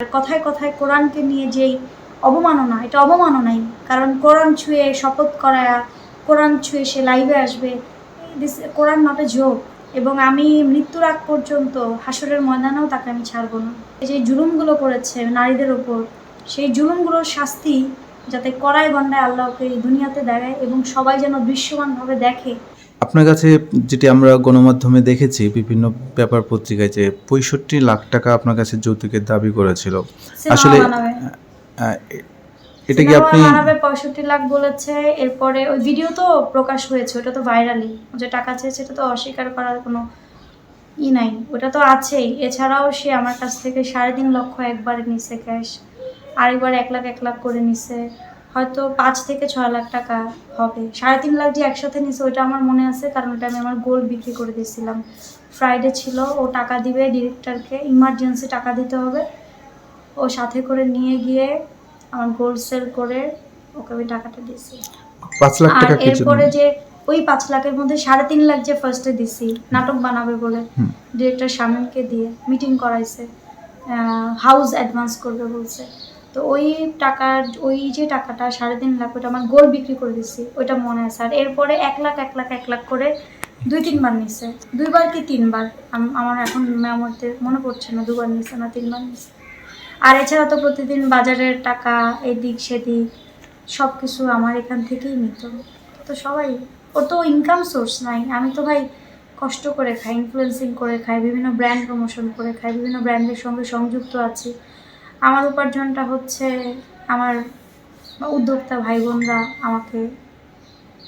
কথায় কথায় কোরআনকে নিয়ে যেই অবমাননা, এটা অবমাননাই। কারণ কোরআন ছুঁয়ে শপথ করা কোরআন ছুঁয়ে সে লাইভে আসবে দিস কোরআন নট এ এবং আমি মৃত্যুর আগ পর্যন্ত হাসরের ময়দানেও তাকে আমি ছাড়বো না। যে জুলুমগুলো করেছে নারীদের ওপর, সেই জুলুমগুলোর শাস্তি যাতে কড়াই গন্ডায় আল্লাহকে এই দুনিয়াতে দেখায় এবং সবাই যেন দৃশ্যমানভাবে দেখে আপনার কাছে যেটি আমরা গণমাধ্যমে দেখেছি বিভিন্ন পেপার পত্রিকায় যে পঁয়ষট্টি লাখ টাকা আপনার কাছে যৌতুকের দাবি করেছিল। আসলে এটা কি আপনি পঁয়ষট্টি লাখ বলেছে এরপরে ওই ভিডিও তো প্রকাশ হয়েছে ওটা তো ভাইরালি যে টাকা চেয়েছে এটা তো অস্বীকার করার কোনো ই নাই। ওটা তো আছেই। এছাড়াও সে আমার কাছ থেকে সাড়ে তিন লক্ষ একবারে নিছে ক্যাশ আরেকবার এক লাখ এক লাখ করে নিছে। হয়তো পাঁচ থেকে ছয় লাখ টাকা হবে। সাড়ে তিন লাখ যে একসাথে নিছে ওইটা আমার মনে আছে কারণ ওটা আমি আমার গোল্ড বিক্রি করে দিয়েছিলাম। ফ্রাইডে ছিল ও টাকা দিবে ডিরেক্টরকে ইমার্জেন্সি টাকা দিতে হবে। ও সাথে করে নিয়ে গিয়ে আমার গোল্ড সেল করে ওকে আমি টাকাটা দিয়েছি। পাঁচ লাখ আর টাকা এরপরে যে ওই পাঁচ লাখের মধ্যে সাড়ে তিন লাখ যে ফার্স্টে দিছি নাটক বানাবে বলে। ডিরেক্টর শামীমকে দিয়ে মিটিং করাইছে হাউস অ্যাডভান্স করবে বলছে। তো ওই টাকার, ওই যে টাকাটা সাড়ে তিন লাখ ওটা আমার গোল বিক্রি করে দিছি, ওইটা মনে আছে। আর এরপরে এক লাখ এক লাখ এক লাখ করে দুই, তিনবার নিছে। দুইবার কি তিনবার? আমার এখন মেমোরিতে মনে পড়ছে না, দুবার নিছে না, তিনবার নিছে। আর এছাড়া তো প্রতিদিন বাজারের টাকা, এদিক, সেদিক সব কিছু আমার এখান থেকেই নিত। তো সবাই, ওর তো ইনকাম সোর্স নাই। আমি তো ভাই কষ্ট করে খাই ইনফ্লুয়েন্সিং করে খাই, বিভিন্ন ব্র্যান্ড প্রমোশন করে খাই, বিভিন্ন ব্র্যান্ডের সঙ্গে সংযুক্ত আছি। আমার উপার্জনটা হচ্ছে আমার উদ্যোক্তা ভাই বোনরা আমাকে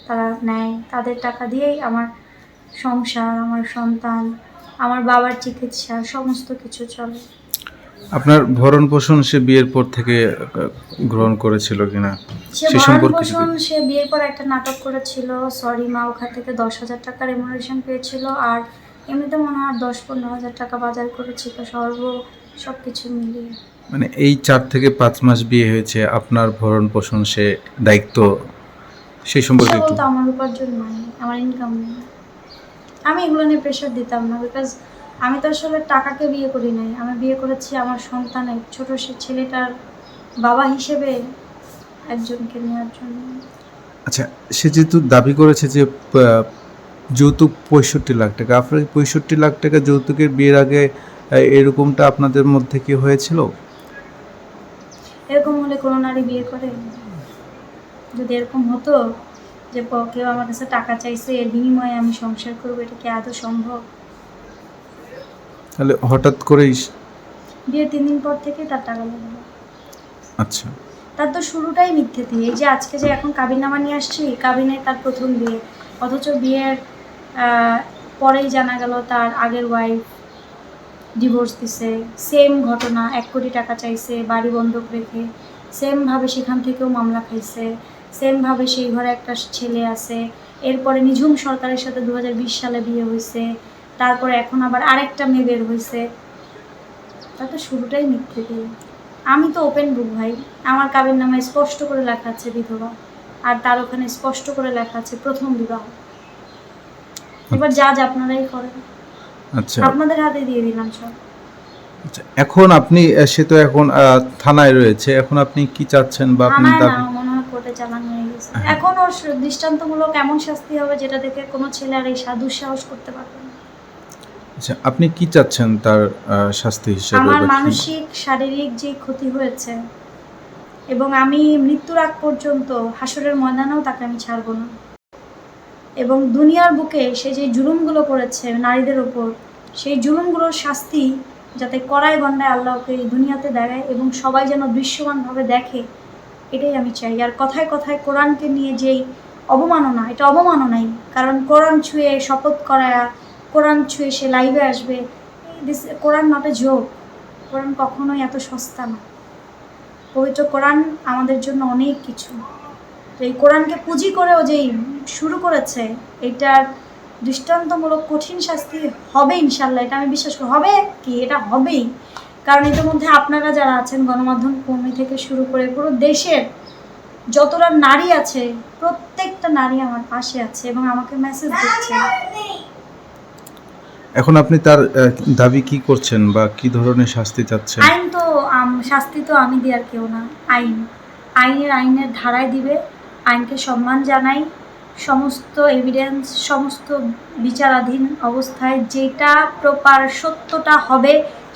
তারা নেয়। তাদের টাকা দিয়েই আমার সংসার আমার সন্তান আমার বাবার চিকিৎসা সমস্ত কিছু চলে। আপনার ভরণ পোষণ সে বিয়ের পর থেকে গ্রহণ করেছিল কিনা? সে সম্পর্কে পোষণ সে বিয়ের পর একটা নাটক করেছিল। সরি মা ওখান থেকে দশ হাজার টাকা রেমুনারেশন পেয়েছিল আর এমনিতে মনে হয় দশ পনেরো হাজার টাকা বাজার করেছিল। সর্ব সব কিছু মিলিয়ে। মানে এই চার থেকে পাঁচ মাস বিয়ে হয়েছে আপনার ভরণ পোষণ সে দায়িত্ব সেই সম্পর্কে একটু বলতো আমার উপার্জন নাই আমার ইনকাম নেই। আমি এগুলো নিয়ে প্রেশার দিতাম না বিকজ আমি তো আসলে টাকাকে বিয়ে করি নাই। আমি বিয়ে করেছি আমার সন্তানের ছোট সে ছেলেটার বাবা হিসেবে একজনকে নেওয়ার জন্য। আচ্ছা সে যেহেতু দাবি করেছে যে যৌতুক পঁয়ষট্টি লাখ টাকা আপনার পঁয়ষট্টি লাখ টাকা যৌতুকের বিয়ের আগে এরকমটা আপনাদের মধ্যে কি হয়েছিল? কোনো নারী বিয়ে করে? যদি এরকম হতো যে কেউ আমার কাছে টাকা চাইছে এর বিনিময়ে আমি সংসার করব এটা কি আদৌ সম্ভব? তাহলে হঠাৎ করেই বিয়ের তিন দিন পর থেকে তার টাকা লাগল আচ্ছা। তার তো শুরুটাই মিথ্যে দিয়ে এই যে আজকে যে এখন কাবিনামা নিয়ে আসছি কাবিনে তার প্রথম বিয়ে। অথচ বিয়ের পরেই জানা গেল তার আগের ওয়াইফ ডিভোর্স দিছে। সেম ঘটনা এক কোটি টাকা চাইছে বাড়ি বন্ধক রেখে। সেমভাবে সেখান থেকেও মামলা খাইছে। সেমভাবে সেই ঘরে একটা ছেলে আছে। এরপরে নিঝুম সরকারের সাথে দুহাজার বিশ সালে বিয়ে হয়েছে তারপরে এখন আবার আরেকটা মেয়ে বের হয়েছে তার তো শুরুটাই মিথ্যে দিয়ে আমি তো ওপেন বুক ভাই। আমার কাবির নামে স্পষ্ট করে লেখা আছে বিধবা। আর তার ওখানে স্পষ্ট করে লেখা আছে প্রথম বিবাহ। এবার যা যা আপনারাই করেন। আচ্ছা। আপনাদের হাতে দিয়ে দিলাম সব। এখন আপনি সে তো এখন থানায় রয়েছে। এখন আপনি কি চাচ্ছেন বা আপনি দাবি হয়ে। এখন ওর দৃষ্টান্তমূলক এমন শাস্তি হবে যেটা দেখে কোনো ছেলে আর এই সা- দুঃসাহস করতে পারবে না। আচ্ছা আপনি কি চাচ্ছেন তার শাস্তি হিসেবে আমার মানসিক শারীরিক যে ক্ষতি হয়েছে এবং আমি মৃত্যুর আগ পর্যন্ত হাসরের ময়দানেও তাকে আমি ছাড়বো না। এবং দুনিয়ার বুকে সে যে জুলুমগুলো করেছে নারীদের ওপর সেই জুলুমগুলোর শাস্তি যাতে কড়াই গন্ডায় আল্লাহকে এই দুনিয়াতে দেখায় এবং সবাই যেন দৃশ্যমানভাবে দেখে, এটাই আমি চাই। আর কথায় কথায় কোরআনকে নিয়ে যেই অবমাননা, এটা অবমাননাই। কারণ কোরআন ছুঁয়ে শপথ করা কোরআন ছুঁয়ে সে লাইভে আসবে this Quran not a joke কোরআন কখনোই এত সস্তা না। পবিত্র কোরআন আমাদের জন্য অনেক কিছু। এই কোরআনকে পুঁজি করেও যেই শুরু করেছে এটার দৃষ্টান্তমূলক কঠিন শাস্তি হবে ইনশাল্লাহ এটা আমি বিশ্বাস করি। হবে কি? এটা হবেই। কারণ এটার মধ্যে আপনারা যারা আছেন গণমাধ্যম কর্মী থেকে শুরু করে পুরো দেশের যতটা নারী আছে প্রত্যেকটা নারী আমার পাশে আছে এবং আমাকে মেসেজ দিচ্ছে। এখন আপনি তার দাবি কি করছেন বা কি ধরনের শাস্তি চাচ্ছেন? আইন তো শাস্তি তো আমি দেওয়ার কেউ না। আইন। আইনের আইনের ধারায় দিবে। আইনকে সম্মান জানাই। সমস্ত এভিডেন্স সমস্ত বিচারাধীন অবস্থায় যেটা প্রপার সত্যটা হবে,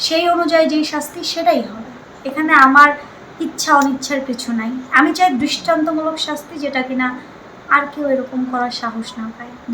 সেই অনুযায়ী যেই শাস্তি, সেটাই হবে। এখানে আমার ইচ্ছা, অনিচ্ছার কিছু নাই। আমি চাই দৃষ্টান্তমূলক শাস্তি, যেটা কিনা আর কেউ এরকম করার সাহস না পায়।